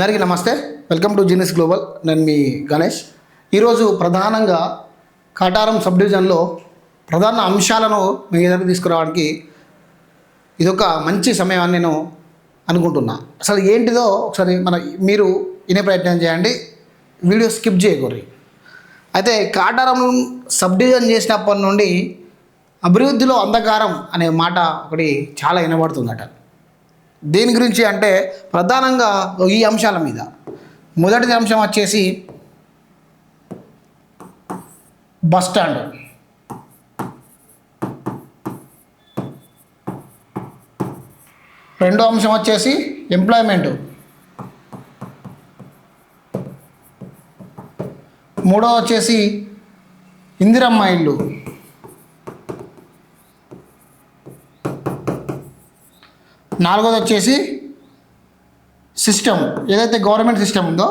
అందరికీ నమస్తే. Welcome to genius global. నేను మీ గణేష్. ఈరోజు ప్రధానంగా కాటారం సబ్ డివిజన్లో ప్రధాన అంశాలను మీ ఎదురు తీసుకురావడానికి ఇదొక మంచి సమయం అని నేను అనుకుంటున్నా. అసలు ఏంటిదో ఒకసారి మన మీరు వినే ప్రయత్నం చేయండి. వీడియో స్కిప్ చేయకూరి అయితే కాటారం సబ్ డివిజన్ చేసినప్పటి నుండి అభివృద్ధిలో అంధకారం అనే మాట ఒకటి చాలా వినబడుతుందట. దేని గురించి అంటే ప్రధానంగా ఈ అంశాల మీద. మొదటి అంశం వచ్చేసి బస్ స్టాండ్. రెండో అంశం వచ్చేసి ఎంప్లాయ్మెంట్. మూడో వచ్చేసి ఇందిరమ్మ ఇల్లు. నాలుగోది వచ్చేసి సిస్టమ్. ఏదైతే గవర్నమెంట్ సిస్టమ్ ఉందో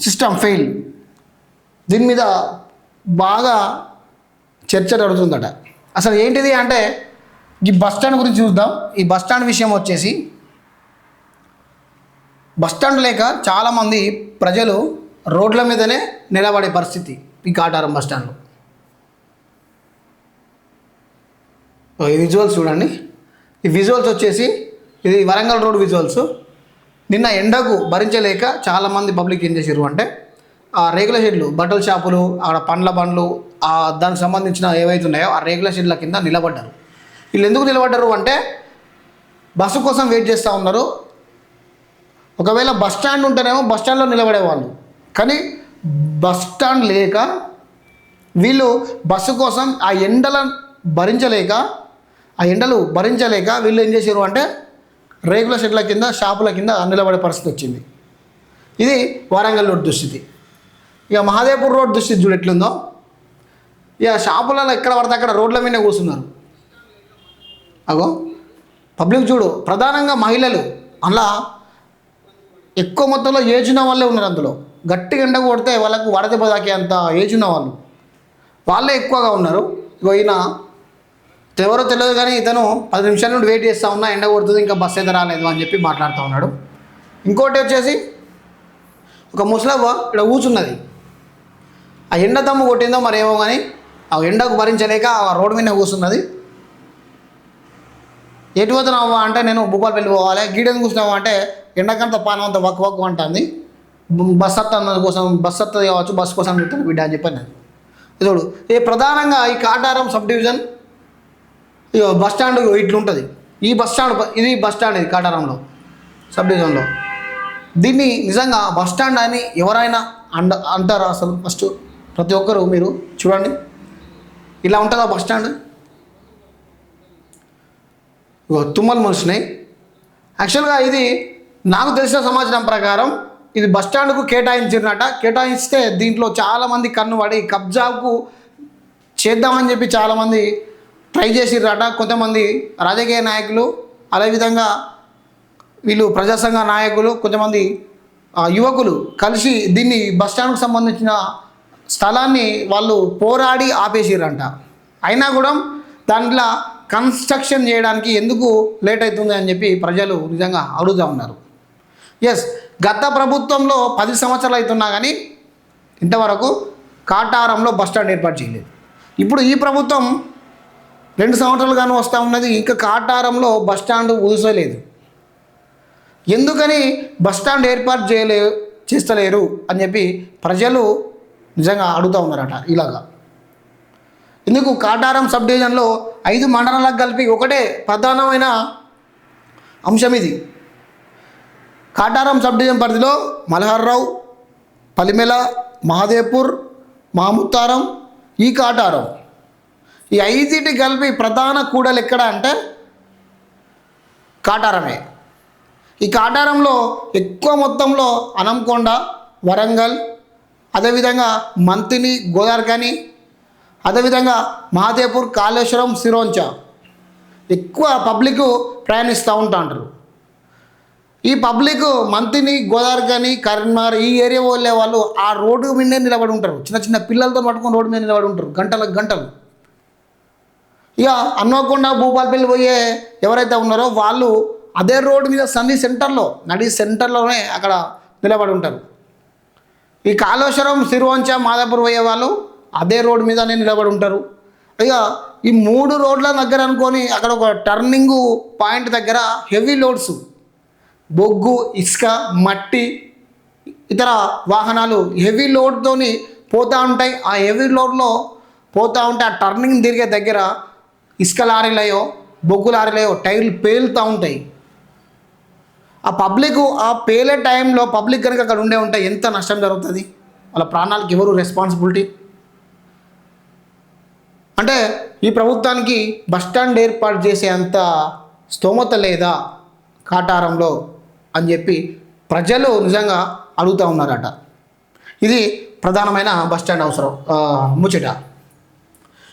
సిస్టమ్ ఫెయిల్. దీని మీద బాగా చర్చ జరుగుతుందట. అసలు ఏంటిది అంటే ఈ బస్ స్టాండ్ గురించి చూద్దాం. ఈ బస్ స్టాండ్ విషయం వచ్చేసి బస్ స్టాండ్ లేక చాలామంది ప్రజలు రోడ్ల మీదనే నిలబడే పరిస్థితి ఈ కాటారం బస్ స్టాండ్లో. ఈ విజువల్స్ చూడండి. ఈ విజువల్స్ వచ్చేసి ఇది వరంగల్ రోడ్ విజువల్స్ నిన్న ఎండకు భరించలేక చాలామంది పబ్లిక్ ఏం చేసారు అంటే ఆ రేగుల షెడ్లు బట్టల షాపులు ఆడ పండ్ల బండ్లు దానికి సంబంధించిన ఏవైతే ఉన్నాయో ఆ రేగుల షెడ్ల కింద నిలబడ్డారు. వీళ్ళు ఎందుకు నిలబడ్డారు అంటే బస్సు కోసం వెయిట్ చేస్తూ ఉన్నారు. ఒకవేళ బస్ స్టాండ్ ఉంటేనేమో బస్ స్టాండ్లో నిలబడేవాళ్ళు కానీ బస్ స్టాండ్ లేక వీళ్ళు బస్సు కోసం ఆ ఎండలను భరించలేక ఆ ఎండలు భరించలేక వీళ్ళు ఏం చేశారు అంటే రేకుల షెడ్ల కింద షాపుల కింద నిలబడే పరిస్థితి వచ్చింది. ఇది వారంగల్ రోడ్ దుస్థితి. ఇక మహాదేవ్పూర్ రోడ్ దుస్థితి చూడు ఎట్లుందో. ఇక షాపులలో ఎక్కడ పడితే అక్కడ రోడ్ల మీద కూర్చున్నారు. అగో పబ్లిక్ చూడు ప్రధానంగా మహిళలు. అలా ఎక్కువ మొత్తంలో ఏజ్ ఉన్న వాళ్ళే ఉన్నారు అందులో. గట్టిగా ఎండ కొడితే వాళ్ళకు వడదెబ్బ తాకే అంత ఏజ్ ఉన్న వాళ్ళు. వాళ్ళే ఎక్కువగా ఉన్నారు. ఇగో ఈయన ఎవరో తెలియదు కానీ ఇతను పది నిమిషాల నుండి వెయిట్ చేస్తూ ఉన్నా ఎండ కొడుతుంది ఇంకా బస్ అయితే రాలేదు అని చెప్పి మాట్లాడుతూ ఉన్నాడు. ఇంకోటి వచ్చేసి ఒక ముసలవ్వ ఇక్కడ కూర్చున్నది. ఆ ఎండ దమ్ము కొట్టిందో మరేమో కానీ ఆ ఎండకు భరించలేక ఆ రోడ్డు మీద కూర్చున్నది. ఎటు పోతున్నావా అంటే నేను భూపాలపల్లి పోవాలి గీడెందుకు కూర్చున్నావా అంటే ఎండకంత పానం అంత వక్ వక్ అంటుంది. బస్ అత్త కోసం బస్ అత్తది కావచ్చు బస్ కోసం చెప్తాను బిడ్డ అని చెప్పాను నేను ఇదోడు ఇది ప్రధానంగా ఈ కాటారం సబ్ డివిజన్ ఇగో బస్ స్టాండ్ ఇట్లుంటుంది. ఈ బస్ స్టాండ్ ఇది బస్ స్టాండ్ ఇది కాటారంలో. సబ్ డివిజన్లో. దీన్ని నిజంగా బస్ స్టాండ్ అని ఎవరైనా అండ అంటారా అసలు? ఫస్ట్ ప్రతి ఒక్కరు మీరు చూడండి. ఇలా ఉంటుందా బస్ స్టాండ్? తుమ్మలు మనుషున్నాయి యాక్చువల్గా ఇది నాకు తెలిసిన సమాచారం ప్రకారం ఇది బస్ స్టాండ్కు కేటాయించినట కేటాయిస్తే దీంట్లో చాలామంది కన్ను పడి కబ్జాకు చేద్దామని చెప్పి చాలామంది ట్రై చేసిర్రట కొంతమంది రాజకీయ నాయకులు. అదేవిధంగా వీళ్ళు ప్రజాసంఘ నాయకులు కొంతమంది యువకులు కలిసి దీన్ని బస్ సంబంధించిన స్థలాన్ని వాళ్ళు పోరాడి ఆపేసిరంట అయినా కూడా దాంట్లో కన్స్ట్రక్షన్ చేయడానికి ఎందుకు లేట్ అవుతుంది అని చెప్పి ప్రజలు నిజంగా అడుగుతూ ఉన్నారు. ఎస్ గత ప్రభుత్వంలో పది సంవత్సరాలు అవుతున్నా కానీ ఇంతవరకు కాటారంలో బస్టాండ్ ఏర్పాటు చేయలేదు. ఇప్పుడు ఈ ప్రభుత్వం రెండు సంవత్సరాలుగాను వస్తూ ఉన్నది. ఇంకా కాటారంలో బస్ స్టాండ్ ఊసలేదు ఎందుకని బస్ స్టాండ్ ఏర్పాటు చేయలే చేస్తలేరు అని చెప్పి ప్రజలు నిజంగా అడుగుతూ ఉన్నారట ఇలాగా. ఎందుకు కాటారం సబ్ డివిజన్లో ఐదు మండలాలకు కలిపి ఒకటే ప్రధానమైన అంశం ఇది. కాటారం సబ్ డివిజన్ పరిధిలో మలహర్రావు పలిమెల మహాదేవ్పూర్ మాముత్తారం ఈ కాటారం ఈ ఐదింటి కలిపి ప్రధాన కూడలు ఎక్కడ అంటే కాటారమే. ఈ కాటారంలో ఎక్కువ మొత్తంలో అనంకొండ వరంగల్ అదేవిధంగా మంతిని గోదార్కని అదేవిధంగా మహాదేపూర్ కాళేశ్వరం సిరోంచ ఎక్కువ పబ్లిక్ ప్రయాణిస్తూ ఉంటా ఈ పబ్లిక్ మంతిని గోదావరికని కరీంనగర్ ఈ ఏరియా వాళ్ళే వాళ్ళు ఆ రోడ్డు మీదే నిలబడి ఉంటారు. చిన్న చిన్న పిల్లలతో పట్టుకొని రోడ్డు మీద నిలబడి ఉంటారు. గంటలకు గంటలు. ఇక అన్నోకొండ భూపాలపల్లి పోయే ఎవరైతే ఉన్నారో వాళ్ళు అదే రోడ్డు మీద సంధి సెంటర్లో నడి సెంటర్లోనే అక్కడ నిలబడి ఉంటారు. ఈ కాళేశ్వరం సిరువంచ మాదాపూర్ పోయే వాళ్ళు అదే రోడ్డు మీదనే నిలబడి ఉంటారు. ఇక ఈ మూడు రోడ్ల దగ్గర అనుకొని అక్కడ ఒక టర్నింగ్ పాయింట్ దగ్గర హెవీ లోడ్స్ బొగ్గు ఇసుక మట్టి ఇతర వాహనాలు హెవీ లోడ్తోని పోతూ ఉంటాయి. ఆ హెవీ లోడ్లో పోతూ ఉంటే ఆ టర్నింగ్ తిరిగే దగ్గర ఇసుక లారీలయో బొగ్గు లారీలయో టైర్లు పేలుతూ ఉంటాయి. ఆ పబ్లిక్ ఆ పేలే టైంలో పబ్లిక్ కనుక అక్కడ ఉండే ఉంటే ఎంత నష్టం జరుగుతుంది? వాళ్ళ ప్రాణాలకు ఎవరు రెస్పాన్సిబిలిటీ అంటే ఈ ప్రభుత్వానికి బస్టాండ్ ఏర్పాటు చేసే అంత స్తోమత లేదా కాటారంలో అని చెప్పి ప్రజలు నిజంగా అడుగుతూ ఉన్నారట. ఇది ప్రధానమైన బస్టాండ్ అవసరం ముచ్చట.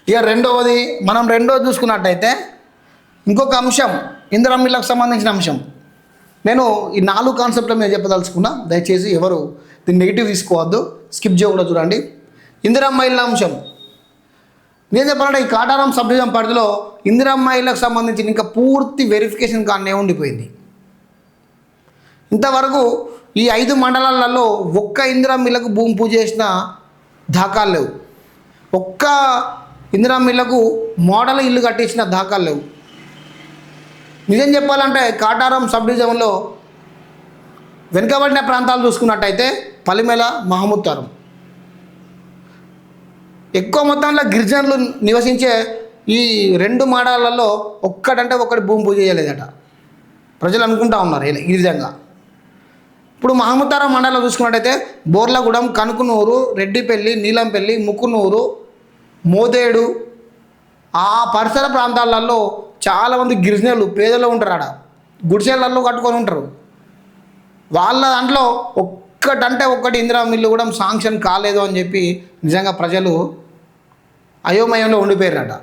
ఇక రెండవది మనం రెండోది చూసుకున్నట్టయితే ఇంకొక అంశం ఇందిరమ్మిళ్ళకు సంబంధించిన అంశం. నేను ఈ నాలుగు కాన్సెప్ట్ల మీద చెప్పదలుచుకున్నా దయచేసి ఎవరు దీన్ని నెగిటివ్ తీసుకోవద్దు స్కిప్ చేయకుండా చూడండి. ఇందిరమ్మ ఇళ్ళ అంశం. నేను చెప్పాలంటే ఈ కాటారం సబ్ డివిజన్ పరిధిలో ఇందిరమ్మ ఇళ్ళకు సంబంధించిన ఇంకా పూర్తి వెరిఫికేషన్ కానే ఉండిపోయింది. ఇంతవరకు ఈ ఐదు మండలాలలో ఒక్క ఇందిరమ్మ ఇళ్ళకు భూమి పూజ చేసిన దాఖలు లేవు. ఒక్క ఇందిరా మిల్లకు మోడల్ ఇల్లు కట్టించిన దాఖలు లేవు. నిజం చెప్పాలంటే కాటారం సబ్ డివిజన్లో వెనుకబడిన ప్రాంతాలు చూసుకున్నట్టయితే పలిమెల మహమూద్తారం ఎక్కువ మొత్తంలో గిరిజనులు నివసించే ఈ రెండు మాడాలలో ఒక్కడంటే ఒక్కటి భూమి పూజ చేయలేదట. ప్రజలు అనుకుంటా ఉన్నారు ఈ విధంగా. ఇప్పుడు మహమూతారం మండలం చూసుకున్నట్టయితే బోర్లగూడెం కనుకునూరు రెడ్డిపల్లి నీలంపల్లి ముక్కునూరు మోదేడు ఆ పరిసర ప్రాంతాలలో చాలామంది గిరిజనులు పేదలు ఉంటారు ఆడ గుడిసెలలో కట్టుకొని ఉంటారు. వాళ్ళ దాంట్లో ఒక్కటంటే ఒక్కటి ఇందిరా మిల్లు కూడా శాంక్షన్ కాలేదు అని చెప్పి నిజంగా ప్రజలు అయోమయంలో ఉండిపోయారట.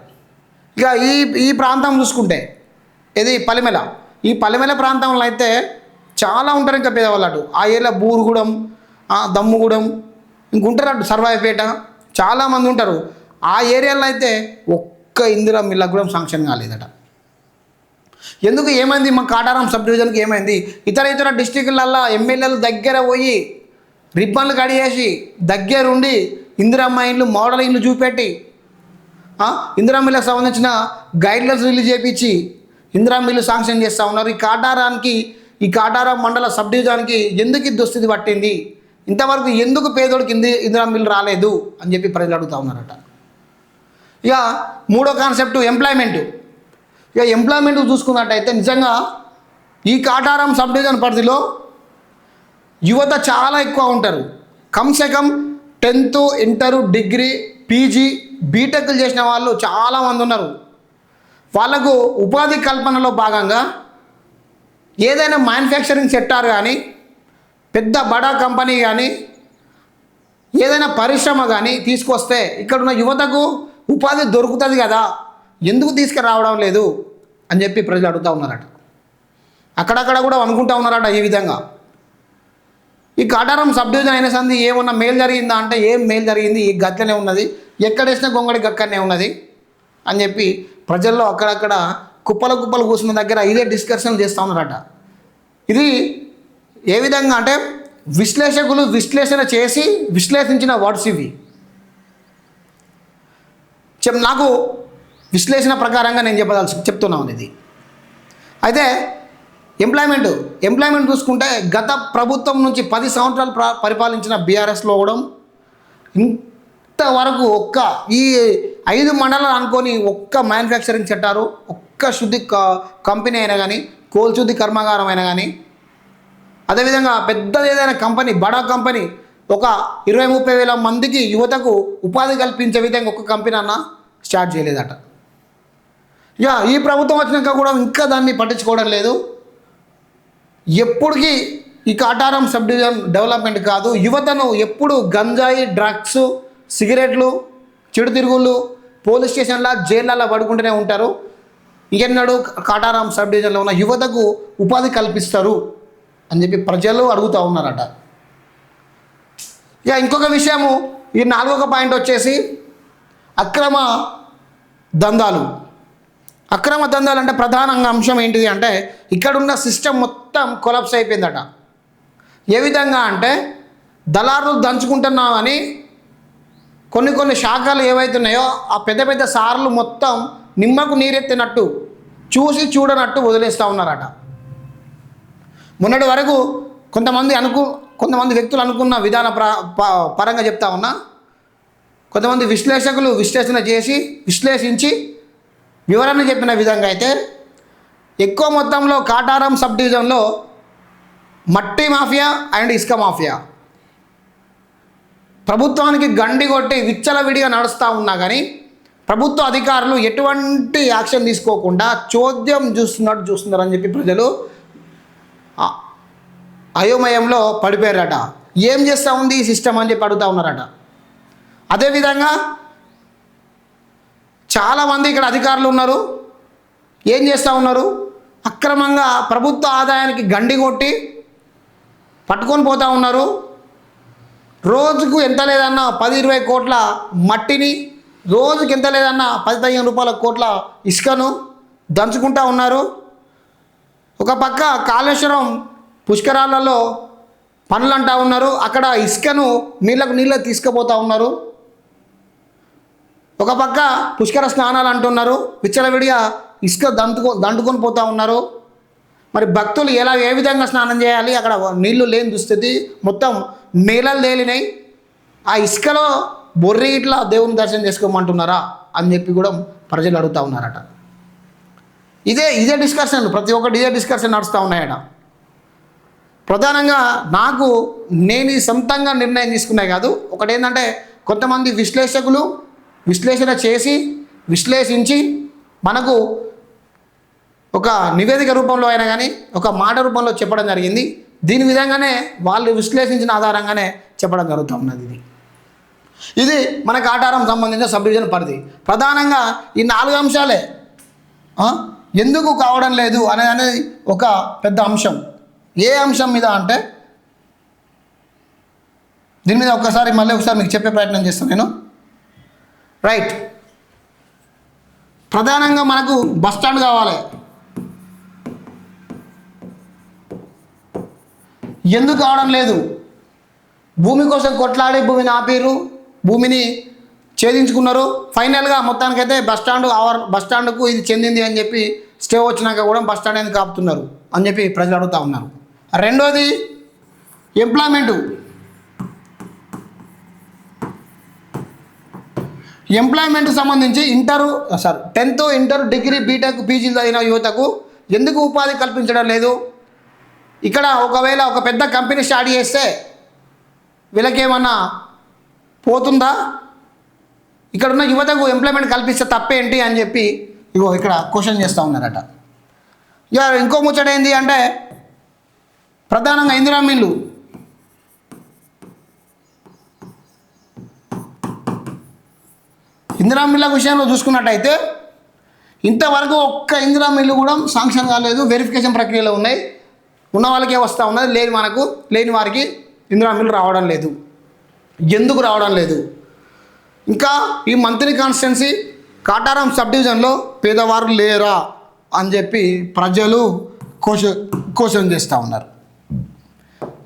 ఇక ఈ ఈ ప్రాంతం చూసుకుంటే ఇది పలిమెల. ఈ పలిమెల ప్రాంతంలో అయితే చాలా ఉంటారు ఇంకా పేదవాళ్ళు అటు. ఆ ఏరియా బూరుగుడం ఆ దమ్ముగూడెం ఇంకుంటారు అటు సర్వాయిపేట. చాలామంది ఉంటారు. ఆ ఏరియాలో అయితే ఒక్క ఇందిరా మిల్ల కూడా శాంక్షన్ కాలేదట. ఎందుకు ఏమైంది? మా కాటారం సబ్ డివిజన్కి ఏమైంది? ఇతర ఇతర డిస్టిక్లల్లో ఎమ్మెల్యేలు దగ్గర పోయి రిబ్బన్లు కడిగేసి దగ్గరుండి ఇందిరమ్మ ఇండ్లు మోడల్ ఇండ్లు చూపెట్టి ఇందిరామిల్లకు సంబంధించిన గైడ్లైన్స్ రిలీజ్ చేయించి ఇందిరామిల్లు శాంక్షన్ చేస్తూ ఉన్నారు. ఈ కాటారానికి ఈ కాటారం మండల సబ్ డివిజన్కి ఎందుకు ఈ దుస్థితి పట్టింది? ఇంతవరకు ఎందుకు పేదోడికి ఇంది ఇందిరా మిల్లు రాలేదు? అని చెప్పి ప్రజలు అడుగుతూ ఉన్నారట. ఇక మూడో కాన్సెప్ట్ ఎంప్లాయ్మెంట్ ఇక ఎంప్లాయ్మెంట్ చూసుకున్నట్టయితే నిజంగా ఈ కాటారం సబ్ డివిజన్ పరిధిలో యువత చాలా ఎక్కువ ఉంటారు. కమ్సే కమ్ టెన్త్ ఇంటర్ డిగ్రీ పీజీ బీటెక్లు చేసిన వాళ్ళు చాలామంది ఉన్నారు. వాళ్ళకు ఉపాధి కల్పనలో భాగంగా ఏదైనా మ్యానుఫ్యాక్చరింగ్ సెక్టార్ కానీ పెద్ద బడా కంపెనీ కానీ ఏదైనా పరిశ్రమ కానీ తీసుకొస్తే ఇక్కడున్న యువతకు ఉపాధి దొరుకుతుంది కదా ఎందుకు తీసుకురావడం లేదు అని చెప్పి ప్రజలు అడుగుతూ ఉన్నారట. అక్కడక్కడ కూడా అనుకుంటా ఉన్నారట ఈ విధంగా. ఈ కాటారం సబ్ డివిజన్ అయిన సంది ఏమన్నా మేలు జరిగిందా అంటే ఏం మేలు జరిగింది? ఈ గట్లనే ఉన్నది. ఎక్కడేసిన గొంగడి గక్కనే ఉన్నది అని చెప్పి ప్రజల్లో అక్కడక్కడ కుప్పల కుప్పలు కూర్చున్న దగ్గర ఇదే డిస్కషన్ చేస్తూ ఉన్నారట. ఇది ఏ విధంగా అంటే విశ్లేషకులు విశ్లేషణ చేసి విశ్లేషించిన వర్డ్స్ ఇవి. చెప్ నాకు విశ్లేషణ ప్రకారంగా నేను చెప్పదలుచు చెప్తున్నాను ఇది. అయితే ఎంప్లాయ్మెంట్ ఎంప్లాయ్మెంట్ చూసుకుంటే గత ప్రభుత్వం నుంచి పది సంవత్సరాలు పరిపాలించిన బీఆర్ఎస్లో కూడా ఇంతవరకు ఒక్క ఈ ఐదు మండలాలు అనుకొని ఒక్క మ్యానుఫ్యాక్చరింగ్ సెక్టారు ఒక్క శుద్ధి క- కంపెనీ అయినా కానీ కోల్ శుద్ధి కర్మాగారం అయినా కానీ అదేవిధంగా పెద్దది ఏదైనా కంపెనీ బడా కంపెనీ ఒక ఇరవై ముప్పై వేల మందికి యువతకు ఉపాధి కల్పించే విధంగా ఒక కంపెనీ అన్న స్టార్ట్ చేయలేదట. యా ఈ ప్రభుత్వం వచ్చినాక కూడా ఇంకా దాన్ని పట్టించుకోవడం లేదు. ఎప్పటికీ ఈ కాటారం సబ్ డివిజన్ డెవలప్మెంట్ కాదు యువతను ఎప్పుడు గంజాయి డ్రగ్స్ సిగరెట్లు చెడు తిరుగుళ్ళు పోలీస్ స్టేషన్ల జైళ్ళలో పడుకుంటూనే ఉంటారు. ఇంకెన్నాడు కాటారం సబ్ డివిజన్లో ఉన్న యువతకు ఉపాధి కల్పిస్తారు అని చెప్పి ప్రజలు అడుగుతూ ఉన్నారట. ఇక ఇంకొక విషయము ఈ నాలుగొక పాయింట్ వచ్చేసి అక్రమ దందాలు. అక్రమ దందాలు అంటే ప్రధానంగా అంశం ఏంటిది అంటే ఇక్కడున్న సిస్టమ్ మొత్తం కొలప్స్ అయిపోయిందట. ఏ విధంగా అంటే దళారులు దంచుకుంటున్నామని కొన్ని కొన్ని శాఖలు ఏవైతున్నాయో ఆ పెద్ద పెద్ద సార్లు మొత్తం నిమ్మకు నీరెత్తినట్టు చూసి చూడనట్టు వదిలేస్తూ ఉన్నారట. మొన్నటి వరకు కొంతమంది అనుకు కొంతమంది వ్యక్తులు అనుకున్న విధాన ప- పరంగా చెప్తా ఉన్నా. కొంతమంది విశ్లేషకులు విశ్లేషణ చేసి విశ్లేషించి వివరణ చెప్పిన విధంగా అయితే ఎక్కువ మొత్తంలో కాటారం సబ్ డివిజన్లో మట్టి మాఫియా అండ్ ఇసుక మాఫియా. ప్రభుత్వానికి గండి కొట్టి విచ్చలవిడిగా నడుస్తూ ఉన్నా కానీ ప్రభుత్వ అధికారులు ఎటువంటి యాక్షన్ తీసుకోకుండా చోద్యం చూస్తున్నట్టు చూస్తున్నారని చెప్పి ప్రజలు అయోమయంలో పడిపోయారట. ఏం చేస్తూ ఉంది ఈ సిస్టమ్ అని చెప్పి అడుగుతూ ఉన్నారట. అదేవిధంగా చాలామంది ఇక్కడ అధికారులు ఉన్నారు. ఏం చేస్తూ ఉన్నారు? అక్రమంగా ప్రభుత్వ ఆదాయానికి గండి కొట్టి పట్టుకొని పోతూ ఉన్నారు. రోజుకు ఎంత లేదన్నా పది ఇరవై కోట్ల మట్టిని రోజుకి ఎంత లేదన్నా పది పదిహేను రూపాయల కోట్ల ఇసుకను దంచుకుంటా ఉన్నారు. ఒక పక్క కాళేశ్వరం పుష్కరాలలో పనులు అంటా ఉన్నారు. అక్కడ ఇసుకను నీళ్ళకు నీళ్ళ తీసుకుపోతూ ఉన్నారు. ఒక పక్క పుష్కర స్నానాలు అంటున్నారు. విచ్చలవిడిగా ఇసుక దంతుకో దండుకొని పోతూ ఉన్నారు. మరి భక్తులు ఎలా ఏ విధంగా స్నానం చేయాలి? అక్కడ నీళ్ళు లేని దుస్థితి. మొత్తం నీళ్ళలు తేలినాయి. ఆ ఇసుకలో బొర్రి ఇట్లా దేవుని దర్శనం చేసుకోమంటున్నారా అని చెప్పి కూడా ప్రజలు అడుగుతూ ఉన్నారట. ఇదే ఇదే డిస్కషన్ ప్రతి ఒక్కటి ఇదే డిస్కషన్ నడుస్తూ ఉన్నాయట. ప్రధానంగా నాకు నేను సొంతంగా నిర్ణయం తీసుకున్నాయి కాదు. ఒకటి ఏంటంటే కొంతమంది విశ్లేషకులు విశ్లేషణ చేసి విశ్లేషించి మనకు ఒక నివేదిక రూపంలో అయినా కానీ ఒక మాట రూపంలో చెప్పడం జరిగింది. దీని విధంగానే వాళ్ళు విశ్లేషించిన ఆధారంగానే చెప్పడం జరుగుతున్నది ఇది. ఇది మనకు ఆటారం సంబంధించిన సబ్ డివిజన్ పరిధి. ప్రధానంగా ఈ నాలుగు అంశాలే ఎందుకు కావడం లేదు అనే అనేది ఒక పెద్ద అంశం. ఏ అంశం మీద అంటే దీని మీద ఒక్కసారి మళ్ళీ ఒకసారి మీకు చెప్పే ప్రయత్నం చేస్తాను నేను. రైట్ ప్రధానంగా మనకు బస్ స్టాండ్ కావాలి. ఎందుకు కావడం లేదు? భూమి కోసం కొట్లాడి భూమిని ఆపిరు భూమిని ఛేదించుకున్నారు. ఫైనల్గా మొత్తానికైతే బస్ స్టాండ్ ఆవర్ బస్ స్టాండ్కు ఇది చెందింది అని చెప్పి స్టే వచ్చినాక కూడా బస్ స్టాండ్ అనేది ఆపుతున్నారు? అని చెప్పి ప్రజలు అడుగుతూ ఉన్నారు. రెండోది ఎంప్లాయ్మెంటు. ఎంప్లాయ్మెంట్ సంబంధించి inter sorry tenth inter degree BTech పీజీలు చదివిన యువతకు ఎందుకు ఉపాధి కల్పించడం లేదు? ఇక్కడ ఒకవేళ ఒక పెద్ద కంపెనీ స్టార్ట్ చేస్తే వీళ్ళకేమన్నా పోతుందా? ఇక్కడ ఉన్న యువతకు ఎంప్లాయ్మెంట్ కల్పిస్తే తప్పేంటి అని చెప్పి ఇగో ఇక్కడ క్వశ్చన్ చేస్తూ ఉన్నారట. ఇక ఇంకో ముచ్చట ఏంటి అంటే ప్రధానంగా ఇందిరా మిల్లు ఇందిరా మిల్ల విషయంలో చూసుకున్నట్టయితే ఇంతవరకు ఒక్క ఇందిరా మిల్లు కూడా శాంక్షన్ కాలేదు వెరిఫికేషన్ ప్రక్రియలో ఉన్నాయి. ఉన్న వాళ్ళకే వస్తూ ఉన్నది లేని మనకు లేని వారికి ఇందిరా మిల్లు రావడం లేదు. ఎందుకు రావడం లేదు? ఇంకా ఈ మంత్రి కాన్స్టిట్యున్సీ కాటారం సబ్ డివిజన్లో పేదవారు లేరా అని చెప్పి ప్రజలు కోశ క్వశ్చన్ చేస్తూ ఉన్నారు.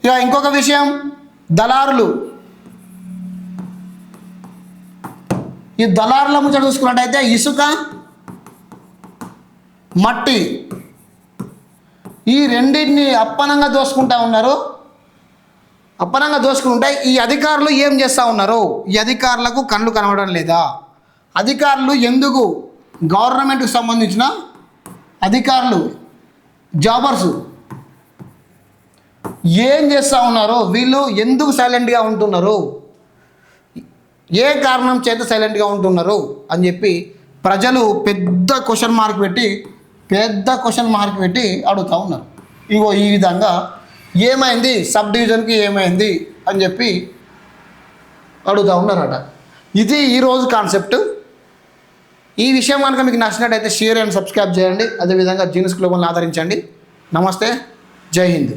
ఇక ఇంకొక విషయం దళారులు. ఈ దళారుల ముచ్చట చూసుకున్నట్టయితే ఇసుక మట్టి ఈ రెండింటిని అప్పనంగా దోసుకుంటా ఉన్నారు. అప్పనంగా దోసుకుంటే ఈ అధికారులు ఏం చేస్తూ ఉన్నారు? ఈ అధికారులకు కళ్ళు కనబడడం లేదా? అధికారులు ఎందుకు గవర్నమెంట్కి సంబంధించిన అధికారులు జాబర్సు ఏం చేస్తూ ఉన్నారో వీళ్ళు ఎందుకు సైలెంట్గా ఉంటున్నారు? ఏ కారణం చేత సైలెంట్గా ఉంటున్నారు? అని చెప్పి ప్రజలు పెద్ద క్వశ్చన్ మార్క్ పెట్టి పెద్ద క్వశ్చన్ మార్క్ పెట్టి అడుగుతూ ఉన్నారు. ఇగో ఈ విధంగా ఏమైంది? సబ్ డివిజన్కి ఏమైంది? అని చెప్పి అడుగుతూ ఉన్నారట. ఇది ఈరోజు కాన్సెప్ట్ ఈ విషయం కనుక మీకు నచ్చినట్టయితే షేర్ అండ్ సబ్స్క్రైబ్ చేయండి. అదేవిధంగా జీన్స్ గ్లోబల్ని ఆదరించండి. నమస్తే. జై హింద్.